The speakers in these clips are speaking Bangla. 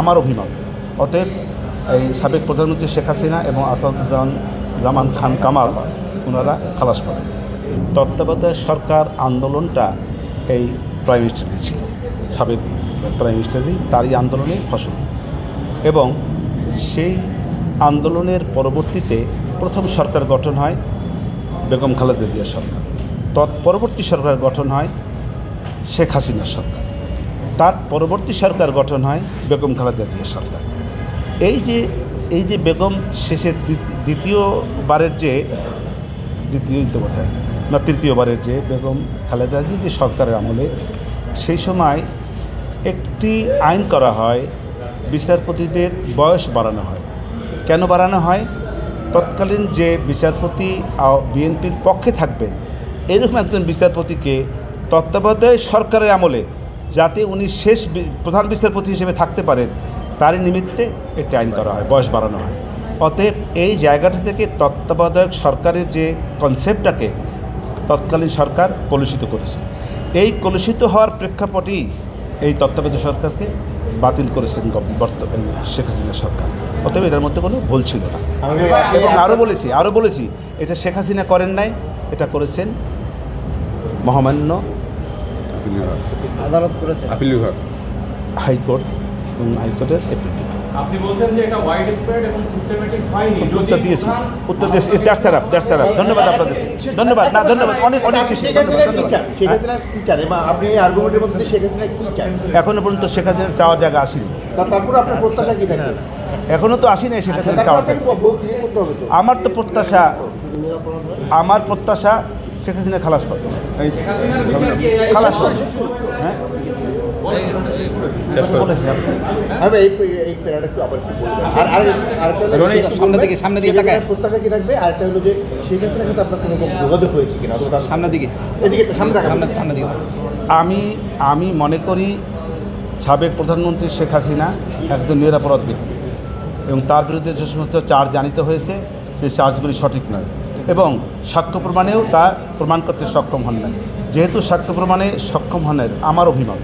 আমার অভিমত অতএব এই সাবেক প্রধানমন্ত্রী শেখ হাসিনা এবং আসাদুজ্জামান জামান খান কামাল ওনারা খালাস পাবেন। তত্ত্বাবধায়ক সরকার আন্দোলনটা এই প্রাইম মিনিস্টারের ছিল। সাবেক প্রাইম মিনিস্টারই তারই আন্দোলনের ফসল। এবং সেই আন্দোলনের পরবর্তীতে প্রথম সরকার গঠন হয় বেগম খালেদা জিয়া সরকার। তৎপরবর্তী সরকার গঠন হয় শেখ হাসিনার সরকার। তার পরবর্তী সরকার গঠন হয় বেগম খালেদা জিয়া সরকার। এই যে এই যে বেগম দ্বিতীয়- দ্বিতীয়বারের যে, দ্বিতীয় তো বোধহয় না, তৃতীয়বারের যে বেগম খালেদা জি যে সরকারের আমলে, সেই সময় একটি আইন করা হয়, বিচারপতিদের বয়স বাড়ানো হয়। কেন বাড়ানো হয়? তৎকালীন যে বিচারপতি বিএনপির পক্ষে থাকবেন, এরকম একজন বিচারপতিকে তত্ত্বাবধায়ক সরকারের আমলে যাতে উনি শেষ প্রধান বিচারপতি হিসেবে থাকতে পারেন তারই নিমিত্তে একটি আইন করা হয়, বয়স বাড়ানো হয়। অতএব এই জায়গাটা থেকে তত্ত্বাবধায়ক সরকারের যে কনসেপ্টটাকে তৎকালীন সরকার কলুষিত করেছে। এই কলুষিত হওয়ার প্রেক্ষাপটেই এই তত্ত্বাবধায়ক সরকারকে বাতিল করেছেন বর্তমান শেখ হাসিনা সরকার। অতএব এটার মধ্যে কোনো ভুল ছিল না। এবং আরও বলেছি আরও বলেছি, এটা শেখ হাসিনা করেন নাই, এটা করেছেন মহামান্য আদালত করেছে। আপিল বিভাগ। হাইকোর্ট এবং হাইকোর্টের এপিল আপনি বলছেন যে এটা ওয়াইড স্প্রেড এবং সিস্টেমেটিক হয়নি। উত্তর দিয়েছি। উত্তর দিয়েছি। দ্যাটস স্যার দ্যাটস স্যার ধন্যবাদ আপনাদের। ধন্যবাদ। না ধন্যবাদ। অনেক অনেক হাসিনার হাসিনার আপনি আর্গুমেন্টের মধ্যে শেখ হাসিনা কি চান এখনও পর্যন্ত শেখ হাসিনার চাওয়ার জায়গা আসেনি। তারপরে আপনার প্রত্যাশা কি এখনও তো আসি নাই শেখ হাসিনার তারপর চাওয়ার আমার তো প্রত্যাশা আমার প্রত্যাশা শেখ হাসিনা খালাস পাবে। খালাস পাবে। হ্যাঁ? শেখ- সামনের দিকে, সামনের দিকে তাকায়। প্রত্যাশা কি থাকবে? আরেকটা হলো যে শেখ হাসিনার সাথে আপনার কোনো যোগাযোগ হয়েছে কিনা? সামনের দিকে। এদিকে সামনে সামনে দিকে। আমি আমি মনে করি সাবেক প্রধানমন্ত্রী শেখ হাসিনা একজন নিরাপরাধ ব্যক্তি। এবং তার বিরুদ্ধে যে সমস্ত চার্জ জানিত হয়েছে সেই চার্জগুলি সঠিক নয়। এবং সাক্ষ্য প্রমাণেও তা প্রমাণ করতে সক্ষম হন নাই। যেহেতু সাক্ষ্য প্রমাণে সক্ষম হনের আমার অভিমত।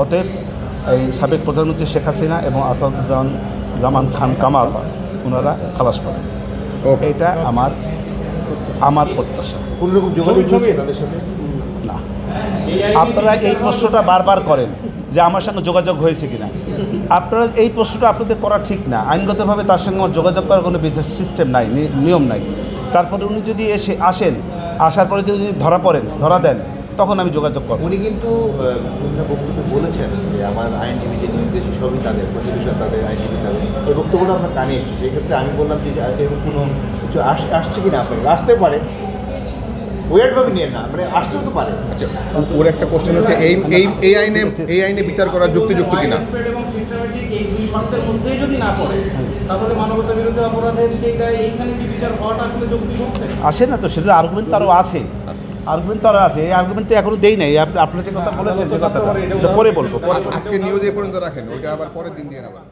অতএব এই সাবেক প্রধানমন্ত্রী শেখ হাসিনা এবং আসাদুজ্জামান জামান খান কামাল ওনারা খালাস পাবেন। এটা আমার আমার প্রত্যাশা। না। আপনারা এই প্রশ্নটা বারবার করেন যে আমার সঙ্গে যোগাযোগ হয়েছে কিনা। আপনারা এই প্রশ্নটা আপনাদের করা ঠিক না। আইনগতভাবে তার সঙ্গে আমার যোগাযোগ করার কোনো সিস্টেম নাই নিয়ম নাই। তারপরে উনি যদি এসে আসেন, আসার পরে যদি ধরা পড়েন, ধরা দেন, তখন আমি যোগাযোগ করব। উনি কিন্তু বক্তব্যে বলেছেন যে আমার আইনজীবী যে নির্দেশ সবই তাদের প্রতিবেশন তাদের আইনজীবী তাদের, এই বক্তব্যটা আপনার কানে এসছে। সেই ক্ষেত্রে আমি বললাম যে কোনো কিছু আসছে কিনা আপনার, আসতে পারে ওয়ার্ডভাবে নিয়ে না মানে আসতেও তো পারে। আচ্ছা ওর একটা কোশ্চেন হচ্ছে এই এই এই আইনে এই আইনে বিচার করা যুক্তিযুক্ত কিনা? এবং সিস্টেমেটিক এই দুই শর্তের মধ্যেই যদি না পড়ে তাহলে মানবতা বিরোধী অপরাধের সেই দায় এইখানে কি বিচার হওয়াটা আসলে যৌক্তিক হচ্ছে আসে না তো সেটা আর্গুমেন্ট তো আরও আছে। আছে। আর্গুমেন্ট তো আছে এই আর্গুমেন্ট তো এখনও দেই নাই। আপনি আপনার যে কথা বলেছেন যে কথাটা পরে বলব পরে আজকে নিউজ এ পর্যন্ত রাখেন ওইটা আবার পরের দিন দিয়ে নেবেন